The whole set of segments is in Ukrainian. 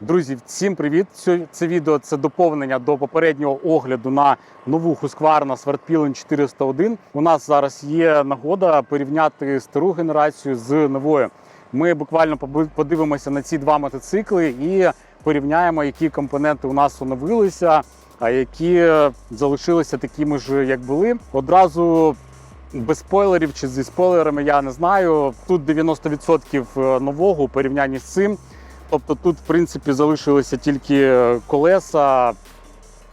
Друзі, всім привіт! Це відео це доповнення до попереднього огляду на нову Husqvarna Swartpillen 401. У нас зараз є нагода порівняти стару генерацію з новою. Ми буквально подивимося на ці два мотоцикли і порівняємо, які компоненти у нас оновилися, а які залишилися такими ж, як були. Одразу без спойлерів чи зі спойлерами я не знаю. Тут 90% нового у порівнянні з цим. Тобто тут, в принципі, залишилися тільки колеса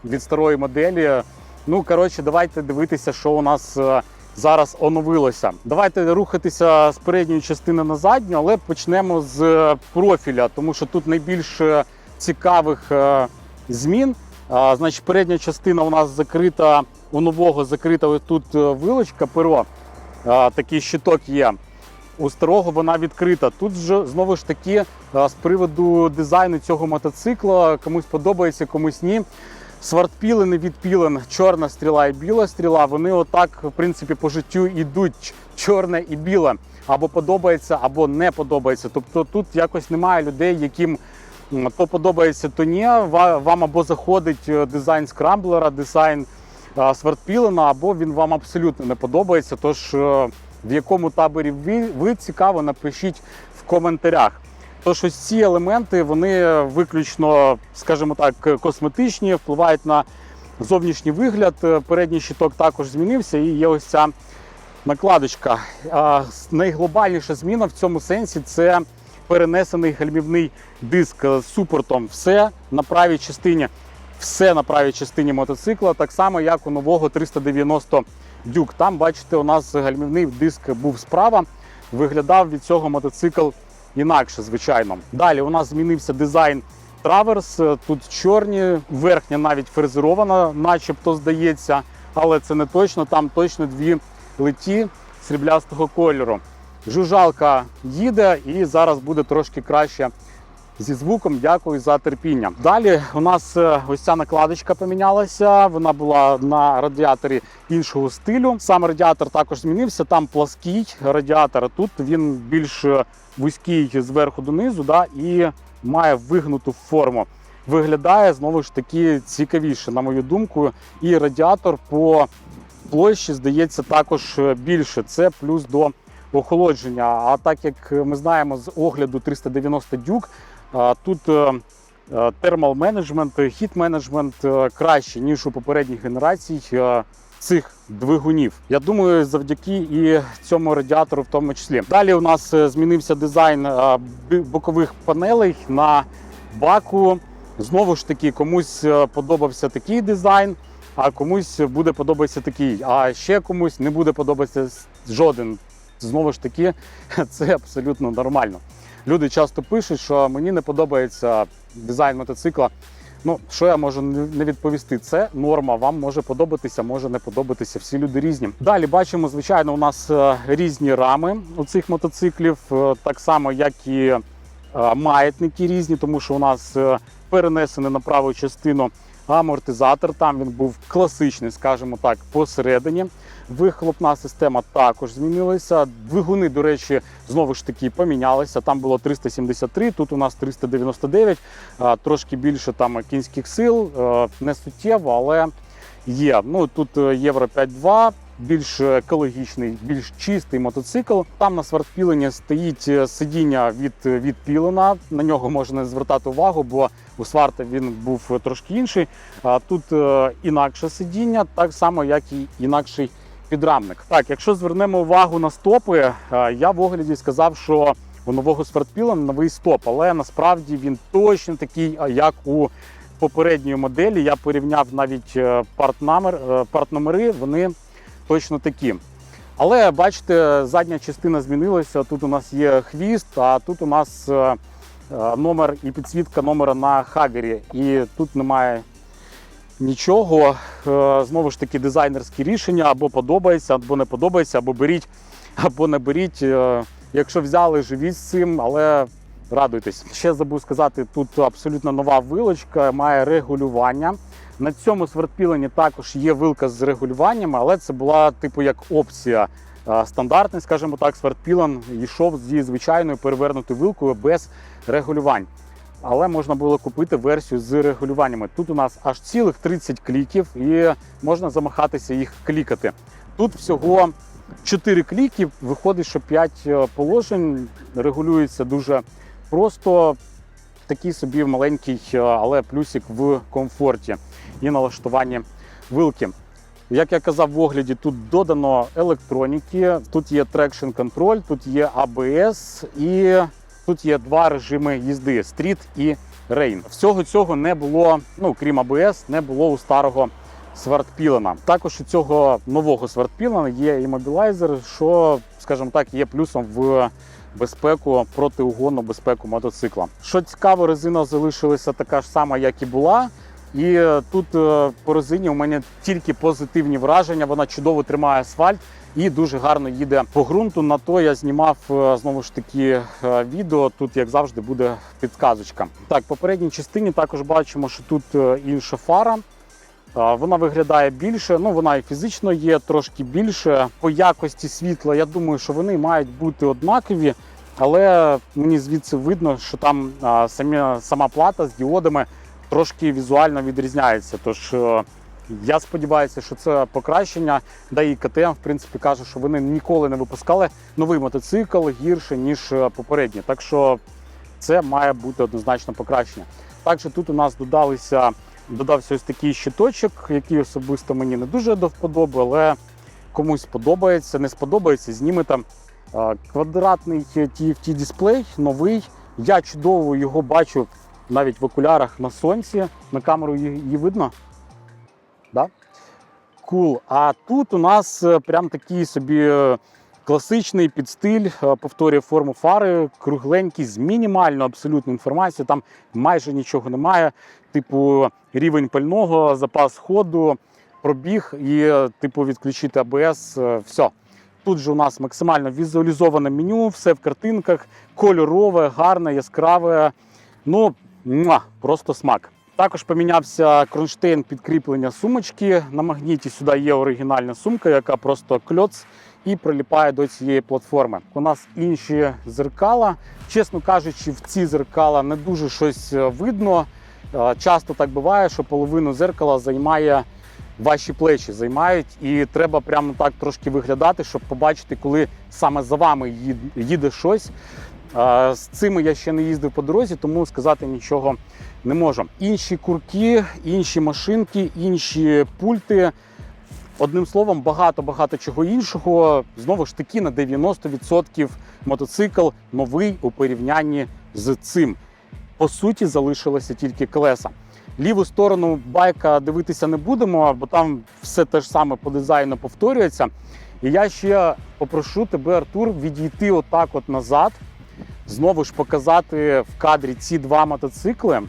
від старої моделі. Ну, коротше, давайте дивитися, що у нас е, зараз оновилося. Давайте рухатися з передньої частини на задню, але почнемо з е, профіля, тому що тут найбільше цікавих е, змін. Значить, передня частина у нас закрита, у нового закрита тут е, вилочка, перо. Такий щиток є. У старого вона відкрита. Тут же знову ж таки з приводу дизайну цього мотоцикла комусь подобається, комусь ні. Свартпілен і відпілен, чорна стріла і біла стріла. Вони отак, в принципі, по життю йдуть чорне і біле. Або подобається, або не подобається. Тобто тут якось немає людей, яким то подобається, то ні. Вам або заходить е, дизайн скрамблера, дизайн свартпілена, або він вам абсолютно не подобається. Тож е, в якому таборі ви, ви цікаво, напишіть в коментарях. Тож ось ці елементи вони виключно, скажімо так, косметичні, впливають на зовнішній вигляд. Передній щиток також змінився, і є ось ця накладочка. А, Найглобальніша зміна в цьому сенсі це перенесений гальмівний диск з супортом. Все на правій частині, все на правій частині мотоцикла, так само як у нового 390 дюк. Там, бачите, у нас гальмівний диск був справа. Виглядав від цього мотоцикл інакше, звичайно. Далі у нас змінився дизайн траверс. Тут чорні, верхня навіть фрезерована, начебто здається, але це не точно. Там точно дві леті сріблястого кольору. Жужалка їде і зараз буде трошки краще зі звуком. Дякую за терпіння. Далі у нас е, ось ця накладочка помінялася. Вона була на радіаторі іншого стилю. Сам радіатор також змінився. Там плаский радіатор. Тут він більш е, вузький зверху донизу, да, і має вигнуту форму. Виглядає знову ж таки цікавіше, на мою думку. І радіатор по площі здається також е, більше. Це плюс до охолодження. А так як ми знаємо з огляду 390 дюк, тут е, е, термал менеджмент, хіт менеджмент е, краще ніж у попередніх генерацій цих двигунів. Я думаю, завдяки і цьому радіатору, в тому числі. Далі у нас змінився дизайн бокових панелей на баку. Знову ж таки, комусь подобався такий дизайн, а комусь буде подобатися такий, а ще комусь не буде подобатися жоден. Знову ж таки, це абсолютно нормально. Люди часто пишуть, що мені не подобається дизайн мотоцикла. Ну, що я можу не відповісти? Це норма. Вам може подобатися, може не подобатися. Всі люди різні. Далі бачимо, звичайно, у нас е, різні рами у цих мотоциклів, е, так само, як і е, маятники різні, тому що у нас е, перенесений на праву частину амортизатор. Там він був класичний, скажімо так, посередині. Вихлопна система також змінилася. Двигуни, до речі, знову ж таки помінялися. Там було 373, тут у нас 399, а, трошки більше там кінських сил, е, не суттєво, але є. Ну тут е, євро 5.2, більш екологічний, більш чистий мотоцикл. Там на свартпілені стоїть е, сидіння від, від пілена. На нього можна звертати увагу, бо у сварта він був трошки інший. А тут е, інакше сидіння, так само, як і інакший підрамник. Так, якщо звернемо увагу на стопи, е, я в огляді сказав, що у нового Свартпіла новий стоп, але насправді він точно такий, як у попередньої моделі. Я порівняв навіть е, е, партномери, вони точно такі. Але бачите, задня частина змінилася. Тут у нас є хвіст, а тут у нас е, е, номер і підсвітка номера на хагері. І тут немає нічого. Е, Знову ж таки, дизайнерські рішення або подобається, або не подобається, або беріть, або не беріть. Якщо взяли, живіть з цим, але радуйтесь. Ще забув сказати, тут абсолютно нова вилочка, має регулювання. На цьому свертпіленні також є вилка з регулюванням, але це була типу як опція. Е, Стандартний, скажімо так, свертпілен йшов зі звичайною перевернутою вилкою без регулювань. але можна було купити версію з регулюваннями. Тут у нас аж цілих 30 кліків, і можна замахатися їх клікати. Тут всього 4 кліки, виходить, що 5 положень регулюється дуже просто. Такий собі маленький, е, але плюсик в комфорті і налаштуванні вилки. Як я казав в огляді, тут додано електроніки, тут є трекшн контроль, тут є ABS і тут є два режими їзди стріт і рейн. Всього цього не було, ну крім ABS, не було у старого свартпілена. Також у цього нового свартпілена є іммобілайзер, що, скажімо так, є плюсом в безпеку протиугонну безпеку мотоцикла. Що цікаво, резина залишилася така ж сама, як і була. І е, тут е, по резині у мене тільки позитивні враження. Вона чудово тримає асфальт і дуже гарно їде по ґрунту. На то я знімав е, знову ж таки відео. Тут, як завжди, буде підказочка. Так, в попередній частині також бачимо, що тут інша фара. Вона виглядає більше, ну вона і фізично є трошки більше. По якості світла, я думаю, що вони мають бути однакові, але мені звідси видно, що там самі, сама плата з діодами трошки візуально відрізняється. Тож е, я сподіваюся, що це покращення. Да і КТМ, в принципі, каже, що вони ніколи не випускали новий мотоцикл гірше, ніж е, попередній. Так що це має бути однозначно покращення. Також тут у нас додалися додався ось такий щиточок, який особисто мені не дуже до вподоби, але комусь сподобається, не сподобається, знімете. Квадратний TFT дисплей новий. Я чудово його бачу навіть в окулярах на сонці. На камеру її видно. Да? Кул. А тут у нас е, прям такий собі е, класичний підстиль, е, повторює форму фари, кругленький, з мінімальною абсолютно інформацією. Там майже нічого немає. Типу, рівень пального, запас ходу, пробіг і, типу, відключити АБС. Все. Тут же у нас максимально візуалізоване меню, все в картинках, кольорове, гарне, яскраве. Ну, муа, просто смак. Також помінявся кронштейн підкріплення сумочки. На магніті сюди є оригінальна сумка, яка просто кльоц і приліпає до цієї платформи. У нас інші зеркала. Чесно кажучи, в ці зеркала не дуже щось е, видно. Е, Часто так буває, що половину зеркала займає ваші плечі, займають, і треба прямо так трошки виглядати, щоб побачити, коли саме за вами їде щось. З цими я ще не їздив по дорозі, тому сказати нічого не можу. Інші курки, інші машинки, інші пульти. Одним словом, багато-багато чого іншого. Знову ж таки, на 90% мотоцикл новий у порівнянні з цим. По суті, залишилося тільки колеса. Ліву сторону байка дивитися не будемо, бо там все те ж саме по дизайну повторюється. І я ще попрошу тебе, Артур, відійти отак от назад, знову ж показати в кадрі ці два мотоцикли,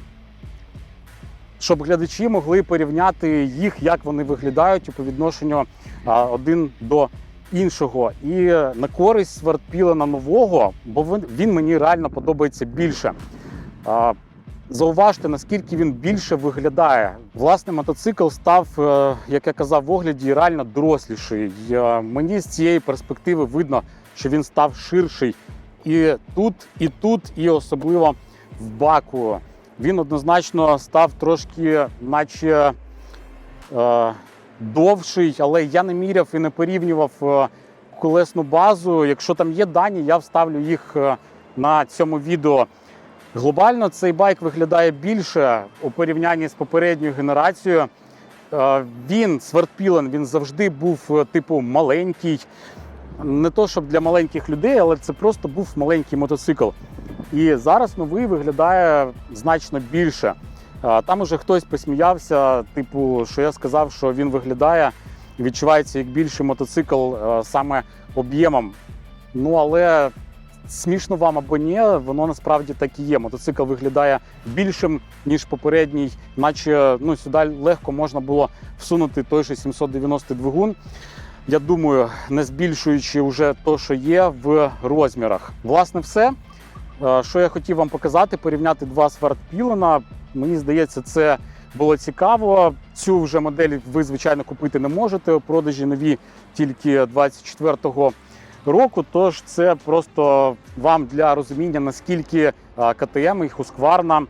щоб глядачі могли порівняти їх, як вони виглядають по відношенню один до іншого. І на користь Свартпілена нового, бо він, він мені реально подобається більше. Зауважте, наскільки він більше виглядає. Власне, мотоцикл став, е, як я казав в огляді, реально доросліший. Е, Мені з цієї перспективи видно, що він став ширший і тут, і тут, і особливо в баку. Він однозначно став трошки, наче е, довший, але я не міряв і не порівнював е, колесну базу. Якщо там є дані, я вставлю їх е, на цьому відео. Глобально цей байк виглядає більше у порівнянні з попередньою генерацією. Е, Він свартпілен, він завжди був типу маленький. Не то щоб для маленьких людей, але це просто був маленький мотоцикл. І зараз новий виглядає значно більше. Там уже хтось посміявся, типу, що я сказав, що він виглядає і відчувається як більший мотоцикл саме об'ємом. Ну але смішно вам або ні, воно насправді так і є. Мотоцикл виглядає більшим, ніж попередній, наче ну, сюди легко можна було всунути той же 790 двигун. Я думаю, не збільшуючи вже то, що є в розмірах. Власне, все. Е, Що я хотів вам показати, порівняти два свартпілена. Мені здається, це було цікаво. Цю вже модель ви, звичайно, купити не можете. У продажі нові тільки 24-го року. Тож це просто вам для розуміння, наскільки е, КТМ і Husqvarna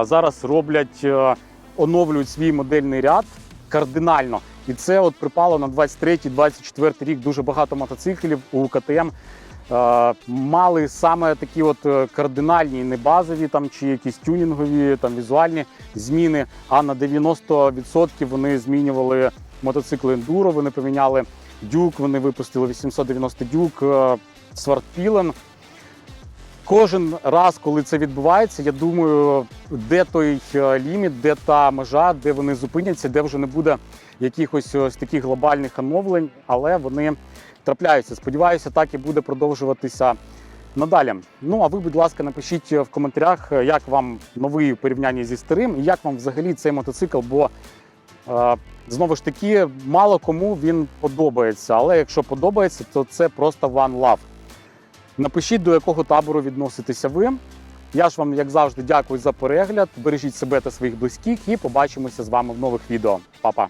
зараз роблять, е, оновлюють свій модельний ряд кардинально. І це от припало на 23-24 рік. Дуже багато мотоциклів у КТМ е, мали саме такі от е, кардинальні, не базові там чи якісь тюнінгові там візуальні зміни. А на 90% вони змінювали мотоцикли ендуро. Вони поміняли дюк. Вони випустили 890 дюк, е, свартпілен. Кожен раз, коли це відбувається, я думаю, де той е, ліміт, де та межа, де вони зупиняться, де вже не буде якихось ось таких глобальних оновлень, але вони трапляються. Сподіваюся, так і буде продовжуватися надалі. Ну а ви, будь ласка, напишіть в коментарях, як вам новий у порівнянні зі старим, і як вам взагалі цей мотоцикл, бо е, знову ж таки мало кому він подобається. Але якщо подобається, то це просто one love. Напишіть, до якого табору відноситеся ви. Я ж вам, як завжди, дякую за перегляд. Бережіть себе та своїх близьких і побачимося з вами в нових відео. Па-па!